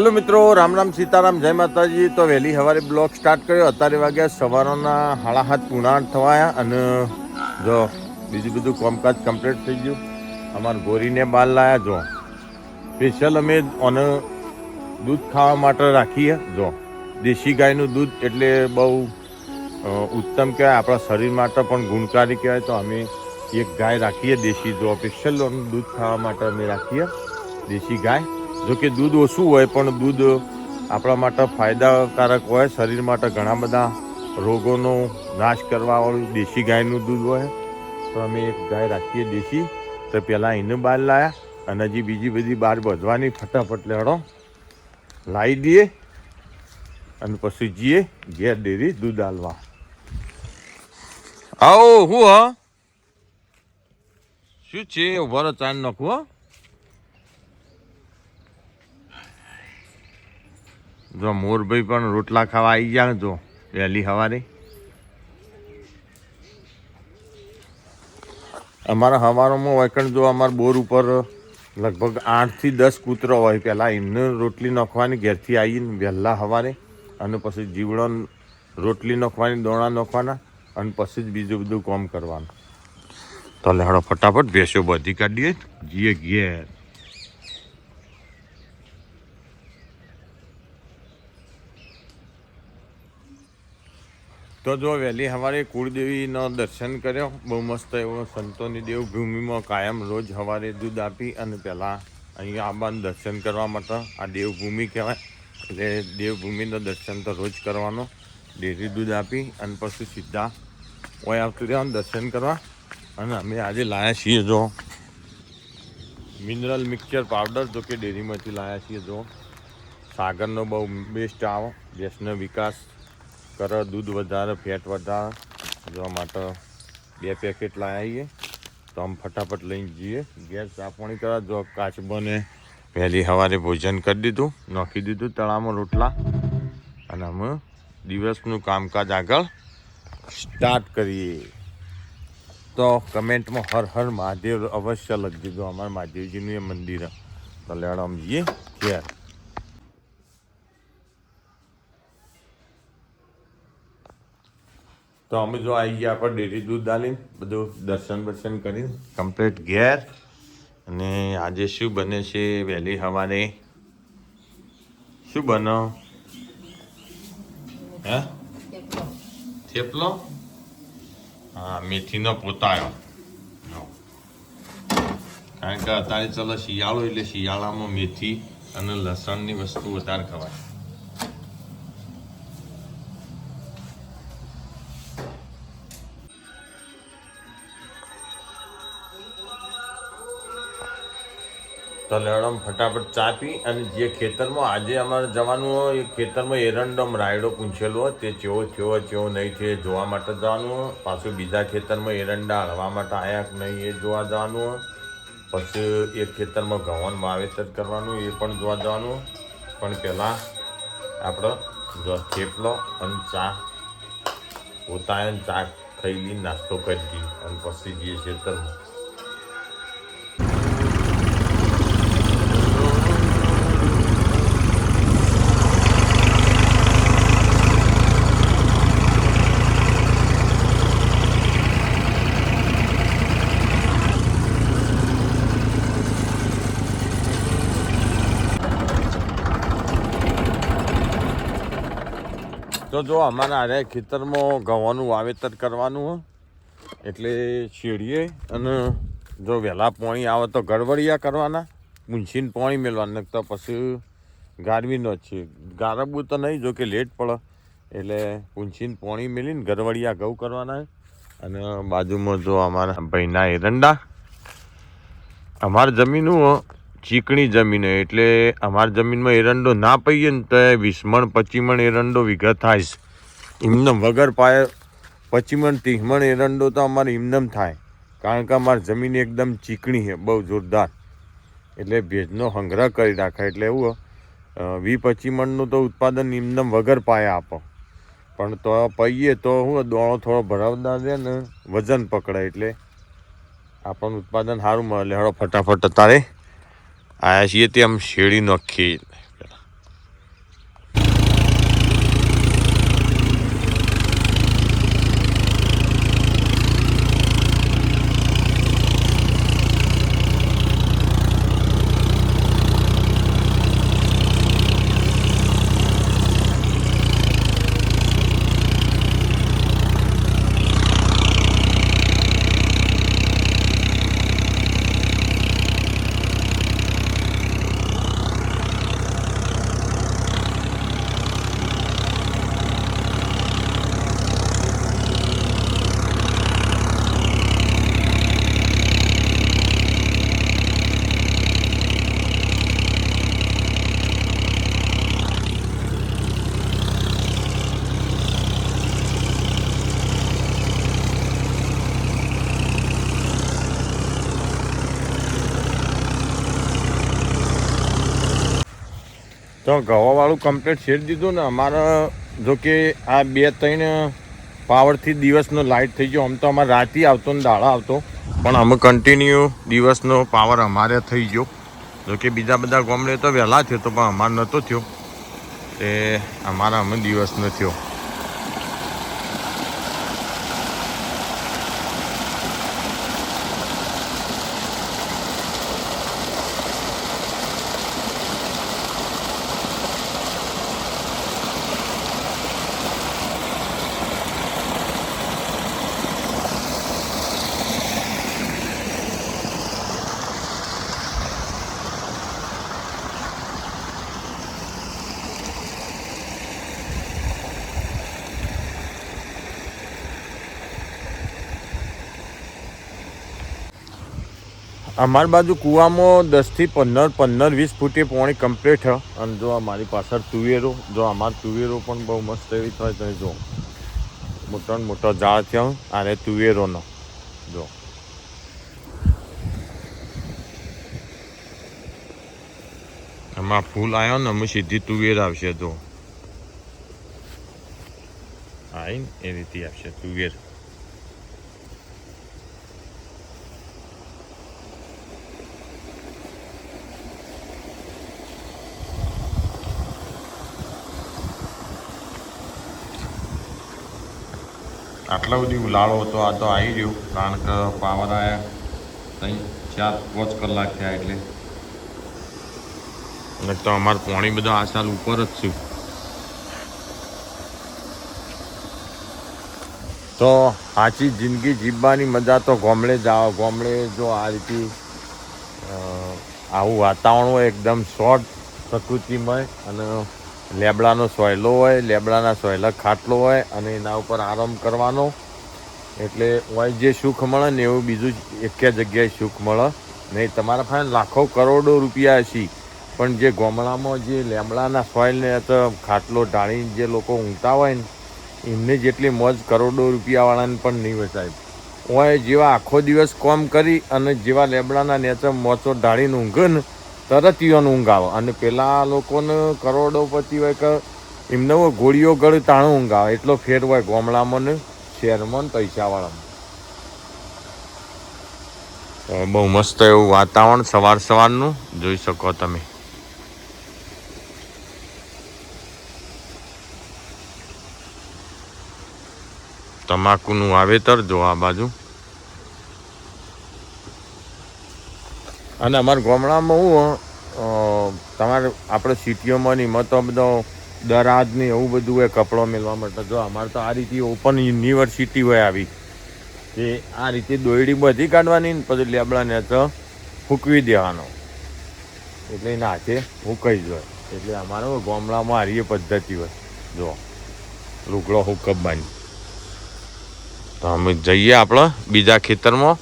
Hello મિત્રો, રામ રામ સીતારામ, જય માતાજી. તો વહેલી સવારે બ્લોગ સ્ટાર્ટ કર્યો. અત્યારે વાગ્યા સવારના હાળા હાથ પૂર્ણાંત થવાયા અને જો બીજું બધું કામકાજ કમ્પ્લીટ થઈ ગયું. અમારા ગોરીને બાર લાયા, જો. સ્પેશિયલ અમે ઓને દૂધ ખાવા માટે રાખીએ, જો. દેશી ગાયનું દૂધ એટલે બહુ ઉત્તમ કહેવાય. આપણા શરીર માટે પણ ગુણકારી કહેવાય. તો અમે એક ગાય રાખીએ, દેશી. જો સ્પેશિયલ દૂધ ખાવા માટે અમે રાખીએ, દેશી ગાય. જો કે દૂધ ઓછું હોય, પણ દૂધ આપણા માટે ફાયદાકારક હોય. શરીર માટે ઘણા બધા રોગોનો નાશ કરવાવાળું દેશી ગાયનું દૂધ હોય. તો અમે એક ગાય રાખીએ દેશી. તો પહેલાં એને બહાર લાયા અને હજી બીજી બધી બહાર બધવાની ફટાફટ લેડો લાવી દઈએ અને પછી જઈએ ઘેર ડેરી દૂધ આલવા. આવો, હું હા? શું છે? વર ચાંદ નાખું, હો. જો મોરભાઈ પણ રોટલા ખાવા આવી ગયા જો, વહેલી સવારે. અમારા હવારોમાં વૈકણ જો અમારા બોર ઉપર લગભગ આઠથી દસ કૂતરો હોય પહેલાં એમને રોટલી નાખવાની ઘેરથી આવીને વહેલા સવારે અને પછી જીવડો રોટલી નાખવાની, દોણા નાખવાના અને પછી જ બીજું બધું કામ કરવાનું. તો લેહડો ફટાફટ ભેંસો બધી કાઢીએ જીએ ઘેર. તો જો વહેલી સવારે કુળદેવીનો દર્શન કર્યો. બહુ મસ્ત એવો સંતોની દેવભૂમિમાં કાયમ રોજ સવારે દૂધ આપી અને પહેલાં અહીંયા આવવાનું દર્શન કરવા માટે આ દેવભૂમિ કહેવાય. એટલે દેવભૂમિનો દર્શન તો રોજ કરવાનો. ડેરી દૂધ આપી અને પછી સીધા ઓય આવતું રહેવાનું દર્શન કરવા. અને અમે આજે લાયા છીએ જો મિનરલ મિક્સર પાવડર, જો કે ડેરીમાંથી લાયા છીએ જો. સાગરનો બહુ બેસ્ટ આવો દેશનો વિકાસ. કરે, દૂધ વધારે, ફેટ વધારે. જોવા માટે બે પેકેટ આવીએ તો આમ ફટાફટ લઈને જઈએ. ગેસ ચા કરા, જો કાચ બને. વહેલી સવારે ભોજન કરી દીધું, નાખી દીધું તળામાં રોટલા. અને અમે દિવસનું કામકાજ આગળ સ્ટાર્ટ કરીએ. તો કમેન્ટમાં હર હર મહાદેવ અવશ્ય લખી દીધું અમારા મહાદેવજીનું એ મંદિર. તો લેડો આમ જઈએ. ઘેર. તો અમે જો આવી ગયા આપણે ડેરી દૂધ ડાલીને બધું દર્શન બર્શન કરી કમ્પ્લીટ ઘેર. અને આજે શું બને છે વહેલી હવાને શું બનો? હે? થેપલો. હા મેથીનો પોતાયો. કારણ કે અત્યારે ચાલો શિયાળો એટલે શિયાળામાં મેથી અને લસણની વસ્તુ વધારે ખવાય. તો લડમ ફટાફટ ચા પી અને જે ખેતરમાં આજે અમારે જવાનું હોય, એ ખેતરમાં એરંડમ રાયડો પૂંછેલો તે ચેવો થયો ચેવો નહીં થયો જોવા માટે જવાનું પાછું બીજા ખેતરમાં એરંડા હળવા માટે આવ્યા કે નહીં, એ જોવા જવાનું પછી એ ખેતરમાં ઘઉંનું વાવેતર કરવાનું, એ પણ જોવા જવાનું પણ પહેલાં આપણો જો થેપલો અને ચા પોતાએ ચા ખાઈ લઈ નાસ્તો કરી અને પછી જઈએ ખેતરમાં જો અમારા આરે ખેતરમાં ઘઉંનું વાવેતર કરવાનું હોય એટલે શેડીએ અને જો વહેલા પાણી આવે તો ગડબડિયા કરવાના મૂંછીને પાણી મેળવાનું તો પછી ગારવીનો છે. ગારબવું તો નહીં જો કે લેટ પડે. એટલે પૂંછીને પાણી મેલીને ગરવડિયા ઘઉં કરવાના અને બાજુમાં જો અમારા ભાઈના એરંડા, અમારી જમીનું ચીકણી જમીન એટલે અમારી જમીનમાં એરંડો ના પહીએ ને તો વીસમણ પચીમણ એરંડો વિઘા થાય છે. એમને વગર પાયે પચીમણ ત્રીસમણ એરંડો તો અમારે એમનેમ થાય. કારણ કે અમારી જમીન એકદમ ચીકણી છે બહુ જોરદાર. એટલે ભેજનો સંગ્રહ કરી રાખે, એટલે એવું વી પચીમણનું તો ઉત્પાદન એમનેમ વગર પાયે આપો. પણ તો પહીએ તો હું દોણો થોડો ભરાવદાર રહે ને વજન પકડાય, એટલે આપણને ઉત્પાદન સારું મળે. હળો ફટાફટ તારે આયા છીએ તે આમ શેરડી તો ઘવાવાળું કમ્પ્લીટ શેર દીધું ને, અમારે જો કે આ બે ત્રણ પાવરથી દિવસનો લાઇટ થઈ ગયો. આમ તો અમારે રાતે આવતો ને દાડા આવતો. પણ અમે કન્ટિન્યુ દિવસનો પાવર અમારે થઈ ગયો. જો કે બીજા બધા ગામડે તો વહેલા થયો તો પણ અમારે નહોતો થયો. તે અમારા અમે દિવસનો થયો. અમારી બાજુ કૂવામાં દસથી પંદર પંદર, વીસ ફૂટે પોણી કમ્પ્લીટ હ. અને જો અમારી મારી પાછળ તુવેરો, જો અમાર તુવેરો પણ બહુ મસ્ત એવી થાય તમે જો. મોટા મોટો ઝાડ થયો અને તુવેરોનો. જો. એમાં ફૂલ આવ્યો ને, અમે સીધી તુવેર આવશે, જો. આવીને એ રીતે આવશે તુવેર. આટલા બધી ઉલાળો હતો આ તો આવી રહ્યું, કારણ કે પાવર આવ્યા ત્રણ ચાર પાંચ કલાક થયા એટલે. અને તો અમારે પાણી બધા આ સાલ ઉપર જ છે. તો આછી જિંદગી જીવવાની મજા તો ગોમડે જાઓ, ગોમડે જો આ રીતે આવું વાતાવરણ હોય એકદમ શોર્ટ પ્રકૃતિમય અને લેબડાનો સોયલો હોય, લેબડાના સોયલા ખાટલો હોય અને એના ઉપર આરામ કરવાનો. એટલે હોય જે સુખ મળે ને એવું બીજું એક જગ્યાએ સુખ મળે. નહીં, તમારા પાસે લાખો કરોડો રૂપિયા હશે. પણ જે ગામડામાં જે લેમડાના સોયલને ખાટલો ઢાળીને જે લોકો ઊંઘતા હોય ને, એમને જેટલી મોજ કરોડો રૂપિયાવાળાને પણ નહીં વચાય હોય જેવા આખો દિવસ કોમ કરી અને જેવા લેબડાના નેચર મોચો ઢાળીને ઊંઘે ને તરત યોન ઊંઘ આવે. અને પેલા લોકોને કરોડોપતિ હોય કે એમને ગોળીઓ ગળ તાણું ઊંઘ આવે. એટલો ફેર હોય ગામડામાં ને શહેરમાં ને પૈસાવાળામાં. બહુ મસ્ત એવું વાતાવરણ સવાર સવારનું. જોઈ શકો તમે. તમાકુનું વાવેતર જો આ બાજુ. અને અમારા ગામડામાં હું તમારે આપણે સિટીઓમાં નહીં, મતો બધો દરાજ ને એવું બધું હોય કપડો મેળવા માટે. જો અમારે તો આ રીતે ઓપન યુનિવર્સિટી હોય આવી, કે આ રીતે દોયડી બધી કાઢવાની ને પછી લેબડાને તો ફૂંકવી દેવાનો. એટલે એના હાથે હુકાઈ જાય. એટલે અમારે ગામડામાં હારી પદ્ધતિ હોય. જો, લુગડો હુકવવાની તો અમે જઈએ આપણે બીજા ખેતરમાં.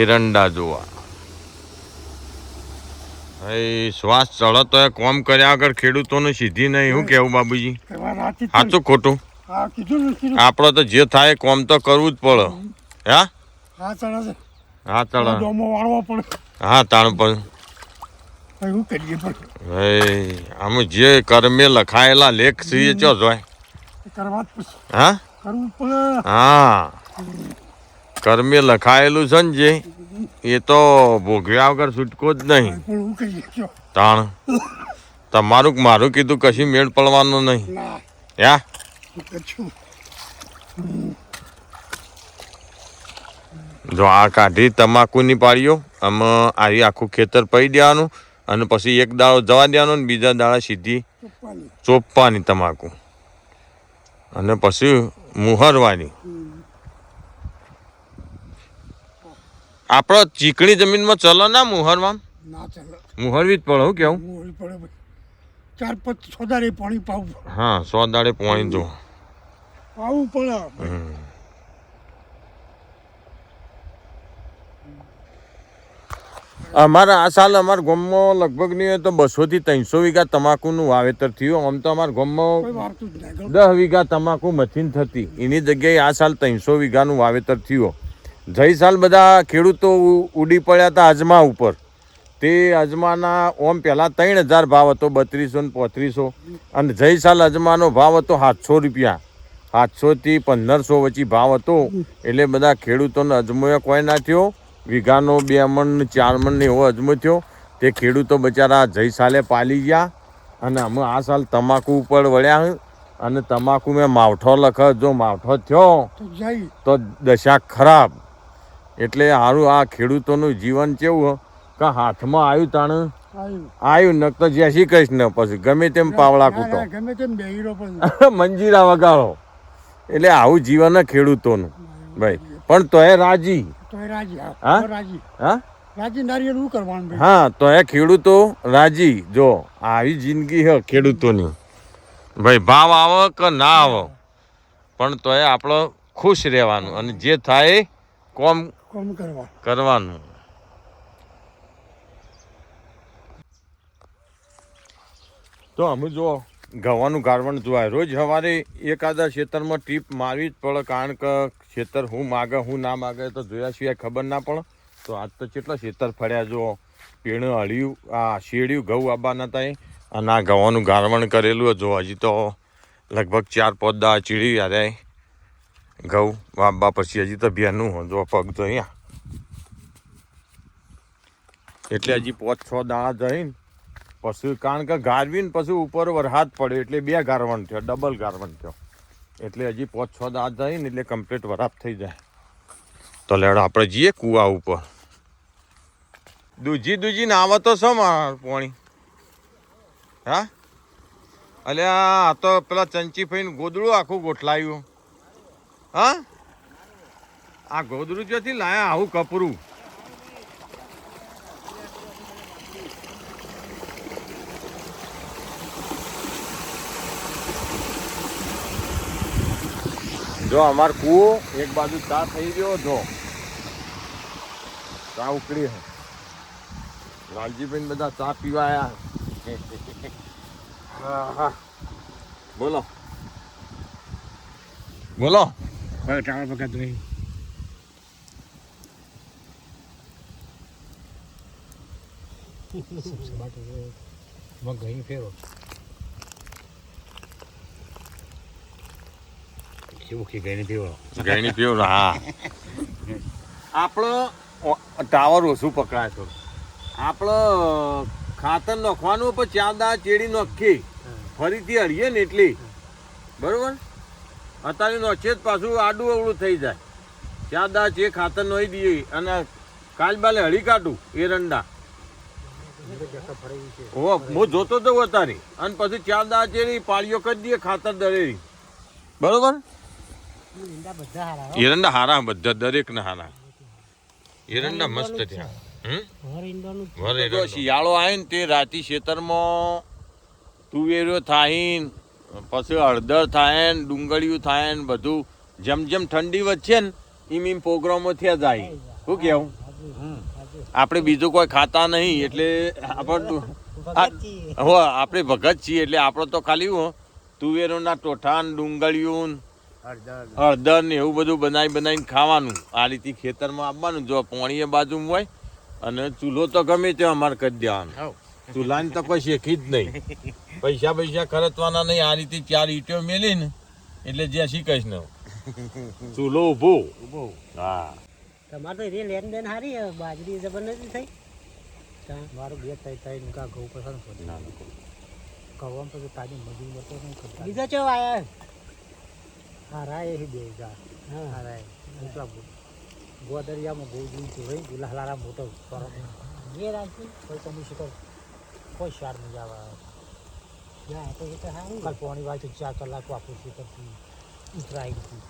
એરંડા જોવા. એ શ્વાસ ચડે તો એ કોમ કર્યા આગળ ખેડૂતોને સીધી નહીં. શું કેવું બાબુજી? સાચું ખોટું? આપણે તો જે થાય કોમ તો કરવું જ પડે. હા? હા ચડે હા ચડે. વાળવો પડે. હા તાણ પણ એ આમ જે કર્મે લખાયેલા લેખ છે ચો જોય? હા? હા. કર્મે લખાયેલું છે ને જે? એ તો ભોગવ્યા વગર છૂટકો જ નહીં. તાણ. તમારું મારું કીધું કશી મેળ પડવાનું નહીં. યા? જો આ કાઢી તમાકુની પાડીઓ આમાં આવી આખું ખેતર પડી દેવાનું અને પછી એક દાડો જવા દેવાનો ને બીજા દાડા સીધી ચોપવાની. તમાકુ. અને પછી મુહરવાની. આપણો ચીકણી જમીનમાં ચલો ના મુહરમાં ના ચાલે. મુહરવી જ પડે હું કેવું? પડે ચાર પાંચ સોદારે પાણી પાવું હા સો દાડે પાણી જો. પાવું પડે અમારા આ સાલ અમારા ગામમાં લગભગ નહીં હોય તો બસોથી ત્રણસો વીઘા તમાકુનું વાવેતર થયું. આમ તો અમારા ગામમાં દસ વીઘા તમાકુ મથીન થતી. એની જગ્યાએ આ સાલ ત્રણસો વીઘાનું વાવેતર થયું. જઈ સાલ બધા. ખેડૂતો ઉડી પડ્યા હતા અજમા ઉપર. તે અજમાના ઓમ પહેલાં ત્રણ હજાર ભાવ હતો બત્રીસો ને પોત્રીસો. અને જઈ સાલ અજમાનો ભાવ હતો સાતસો રૂપિયા. સાતસોથી પંદરસો વચ્ચે ભાવ હતો. એટલે બધા ખેડૂતોને અજમોએ કોઈ ના થયો. વીઘાનો બે મણ ચાર મણ ને એવો અજમો થયો. તે ખેડૂતો બચારા જઈ સાલે પાલી ગયા. અને અમે આ સાલ તમાકુ ઉપર વળ્યા અને તમાકુ મેં માવઠો લખ. જો માવઠો થયો તો દશા ખરાબ. એટલે સારું આ ખેડૂતોનું જીવન કેવું કે હાથમાં આવ્યું તાણ? આવ્યું. ન તો જય શ્રી ને પછી ગમે તેમ પાવડા કૂટો. ગમે તેમ બેહીરો મંજીરા વગાડો. એટલે આવું જીવન હે ખેડૂતોનું. ભાઈ પણ તોય રાજી. તો એ રાજી હા, હા? રાજી. હા? નારિયેળ શું કરવાનું હા તોય ખેડૂતો રાજી. જો આવી જિંદગી હે ખેડૂતોની. ભાઈ ભાવ આવે કે ના આવે? પણ તોય આપણો ખુશ રહેવાનું. અને જે થાય એ કોમ કોમ કરવા. કરવાનું. તો અમે જો ગવાનું ગારવણ જોવાય રોજ સવારે એકાદા ખેતરમાં ટીપ મારવી જ પડે કારણ કે ખેતર હું માગે હું ના માગે તો જોયા સિવાય ખબર ના પડે. તો આજ તો કેટલા ખેતર ફર્યા જો. પેણ હળ્યું આ શેડ્યું ઘઉં આબાના થાય અને આ ગવાનું ગારવણ કરેલું જો હજી તો લગભગ ચાર પોદા ચીડી યારે ઘઉં વાબા પછી હજી તો બેનું હો જો પગ તો અહીંયા. એટલે હજી પાંચ છ દાણા જઈને પછી કારણ કે ગારવીને પછી ઉપર વરસાદ પડ્યો, એટલે બે ગારવણ થયો ડબલ ગારવણ થયો. એટલે હજી પાંચ છ દાણા જઈને એટલે કમ્પ્લીટ વરાપ થઈ જાય. તો લેડો આપણે જઈએ કૂવા ઉપર. દૂજી દૂજી ને આવે તો શું મારા પોણી? હા? અલ્યા, આ તો પેલા ચંચી ફઈને ગોદડું આખું ગોઠલાયું. હા? આ ગોદરું જ્યાંથી લાયા આવું કપરું. જો અમાર કૂવો એક બાજુ ચા થઈ ગયો જો. ચા ઉકળી હે. લાલજીભાઈ બધા ચા પીવા આયા હા. બોલો. બોલો. હવે ટાણા વખત રહી મગ ફેરો કેવું કે ઘણી ફેરો ગયણી પીવું ને હા. આપણો ટાવર ઓછું પકડાય થોડું આપણો ખાતર નાખવાનું પણ ચાંદા ચેડી નાખી. ફરીથી હળીએ ને એટલી. બરોબર? અત્યારે નોચે જ પાછું આડું અવળું થઈ જાય. ત્યાં દાચ એ ખાતર નોઈ દઈએ અને કાલ બાલે હળી કાઢું એરંડા ઓ હું જોતો તો અત્યારે અને પછી ચાર દાચ ચેડી પાળીઓ કરી દઈએ, ખાતર દરેરી બરોબર? એરંડા હારા, બધા દરેક ને હારા એરંડા મસ્ત થયા શિયાળો આવે ને તે રાતી ખેતરમાં તુવેરો થાય ને પછી હળદર થાય ને ડુંગળીયું થાય ને બધું જેમ જેમ ઠંડી વધશે ને એમ એમ પ્રોગ્રામો થયા જાય. શું કેવું? આપણે બીજું કોઈ ખાતા નહીં એટલે આપણે હો આપણે ભગત છીએ એટલે આપણે તો ખાલી હું તુવેરોના ટોઠા ને ડુંગળીયું ને હળદર. ને એવું બધું બનાવી બનાવીને ખાવાનું. આ રીતે ખેતરમાં આપવાનું જો પોણીએ બાજુમાં હોય અને ચૂલો તો ગમે તે અમારે કરી દેવાનો. ચૂલાની તો કોઈ શેખી જ નહીં. પૈસા પૈસા ખર્ચવાના નહીં આ રીતે ચાર ઈંટો મેલી ને એટલે જ્યાં શીખાઈશ ને ચૂલો ઊભો. હા. તમારે તો એ લેન દેન હારી હે, બાજરી જબર નથી થઈ? મારું બે થઈ થઈ ને કા ઘઉં પસંદ પડી ઘઉં પછી તાજી મજૂર બતો બીજા ચો આયા હારા એ બે જા. હારા મોટા ગોદરિયામાં બહુ જીવ છે ભાઈ ગુલા લારા મોટો. ફરક એ રાખી કોઈ તમે શું કર કોઈ શાર નહીં આવે તો એ તો હારું કાલ પોણી વાંચું ચાર કલાક વાપરું છું તો ઉતરાઈ ગયું